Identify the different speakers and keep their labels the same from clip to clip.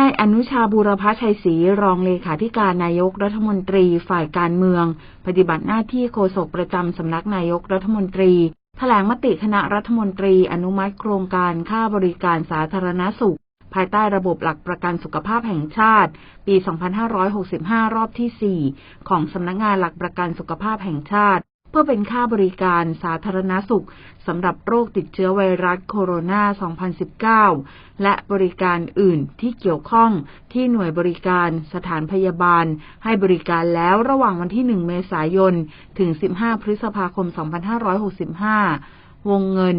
Speaker 1: นายอนุชาบูรพชัยศรีรองเลขาธิการนายกรัฐมนตรีฝ่ายการเมือง ปฏิบัติหน้าที่โฆษกประจำสำนักนายกรัฐมนตรีแถลงมติคณะรัฐมนตรีอนุมัติโครงการค่าบริการสาธารณสุข ภายใต้ระบบหลักประกันสุขภาพแห่งชาติ ปี 2565 รอบที่ 4 ของสำนักงานหลักประกันสุขภาพแห่งชาติ เพื่อเป็นค่าบริการสาธารณสุขสำหรับโรคติดเชื้อไวรัสโคโรนา 2019 และบริการอื่นที่เกี่ยวข้องที่หน่วยบริการสถานพยาบาล ให้บริการแล้วระหว่างวันที่ 1 เมษายน ถึง 15 พฤษภาคม 2565 วงเงิน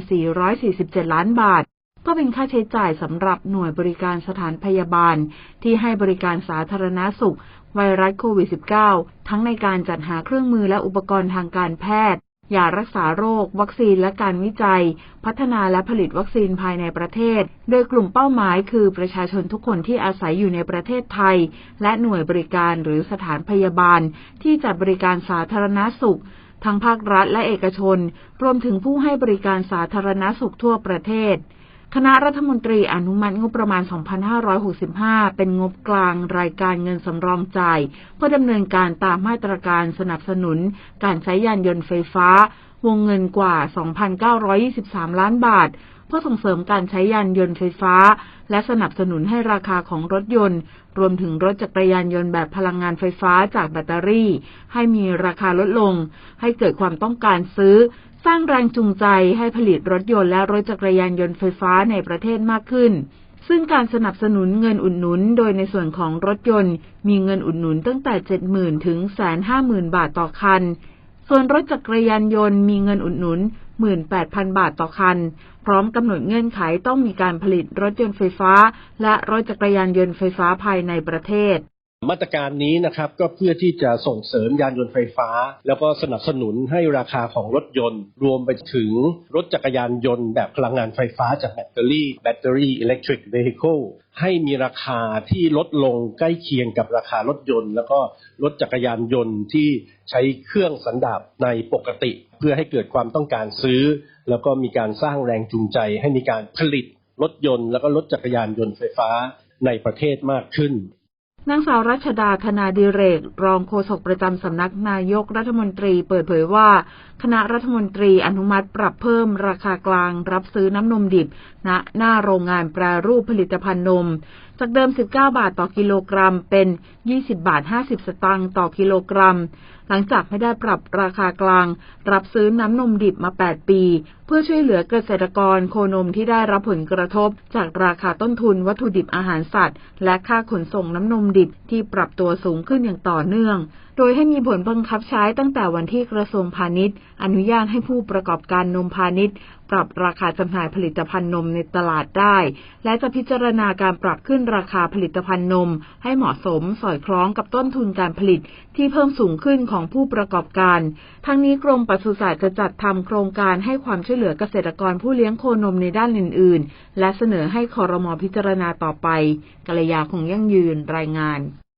Speaker 1: 18,447 ล้านบาท ก็เป็นค่าใช้จ่ายสำหรับหน่วยบริการสถานพยาบาล ที่ให้บริการสาธารณสุข ไวรัสโควิด -19 ทั้งในการจัดหาเครื่องมือและอุปกรณ์ทางการแพทย์ยารักษาโรค วัคซีนและการวิจัย พัฒนาและผลิตวัคซีนภายในประเทศ โดยกลุ่มเป้าหมายคือประชาชนทุกคนที่อาศัยอยู่ในประเทศไทย และหน่วยบริการหรือสถานพยาบาล ที่จัดบริการสาธารณสุข ทั้งภาครัฐและเอกชน รวมถึงผู้ให้บริการสาธารณสุขทั่วประเทศ คณะรัฐมนตรีอนุมัติงบประมาณ 2565 เป็นงบกลางรายการเงินสำรองจ่าย เพื่อดำเนินการตามมาตรการสนับสนุน การใช้ยานยนต์ไฟฟ้า วงเงินกว่า 2,923 ล้านบาท เพื่อส่งเสริมการใช้ยานยนต์ไฟฟ้า และสนับสนุนให้ราคาของรถยนต์ รวมถึงรถจักรยานยนต์แบบพลังงานไฟฟ้าจากแบตเตอรี่ ให้มีราคาลดลง ให้เกิดความต้องการซื้อ สร้างแรงจูงใจให้ผลิตรถยนต์และรถจักรยานยนต์ไฟฟ้าในประเทศมากขึ้น ซึ่งการสนับสนุนเงินอุดหนุน โดยในส่วนของรถยนต์ มีเงินอุดหนุนตั้งแต่ 70,000 ถึง 150,000 บาทต่อคัน ส่วนรถจักรยานยนต์มีเงินอุดหนุน 18,000 บาทต่อคัน พร้อมกำหนดเงื่อนไขต้องมีการผลิตรถยนต์ไฟฟ้า และรถจักรยานยนต์ไฟฟ้าภายในประเทศ
Speaker 2: มาตรการนี้นะครับก็เพื่อที่จะส่งเสริมยานยนต์ไฟฟ้า แล้วก็สนับสนุนให้ราคาของรถยนต์ รวมไปถึงรถจักรยานยนต์แบบพลังงานไฟฟ้าจากแบตเตอรี่แบตเตอรี่อิเล็กทริกเว i ิเคิลให้มีราคาที่ลดลงใกล้เคียงกับราคารถยนต์ แล้วก็รถจักรยานยนต์ที่ใช้เครื่องสันดาปในปกติ เพื่อให้เกิดความต้องการซื้อ แล้วก็มีการสร้างแรงจูงใจ ให้มีการผลิตรถยนต์ แล้วก็รถจักรยานยนต์ไฟฟ้าในประเทศมากขึ้น
Speaker 1: นางสาวรัชดาคณาดิเรก รองโฆษกประจำสำนักนายกรัฐมนตรีเปิดเผยว่า คณะรัฐมนตรีอนุมัติปรับเพิ่มราคากลางรับซื้อน้ำนมดิบณหน้าโรงงานแปรรูปผลิตภัณฑ์นมจากเดิม 19 บาทต่อกิโลกรัม เป็น 20 บาท 50 สตางค์ต่อกิโลกรัม หลังจากไม่ได้ปรับราคากลาง รับซื้อน้ำนมดิบมา 8 ปี เพื่อช่วยเหลือเกษตรกรโคนมที่ได้รับผลกระทบ จากราคาต้นทุนวัตถุดิบอาหารสัตว์ และค่าขนส่งน้ำนมดิบที่ปรับตัวสูงขึ้นอย่างต่อเนื่อง โดยให้มีผลบังคับใช้ตั้งแต่วันที่กระทรวงพาณิชย์ อนุญาตให้ผู้ประกอบการนมพาณิชย์ ปรับราคาจำหน่ายผลิตภัณฑ์นมในตลาดได้ และจะพิจารณาการปรับขึ้นราคาผลิตภัณฑ์นม ให้เหมาะสมสอดคล้องกับต้นทุนการผลิตที่เพิ่มสูงขึ้นของผู้ประกอบการ ทั้งนี้กรมปศุสัตว์จะจัดทำโครงการให้ความช่วยเหลือเกษตรกรผู้เลี้ยงโคนมในด้านอื่น ๆ และเสนอให้คอรมอพิจารณาต่อไปกัลยาคงยั่งยืนรายงาน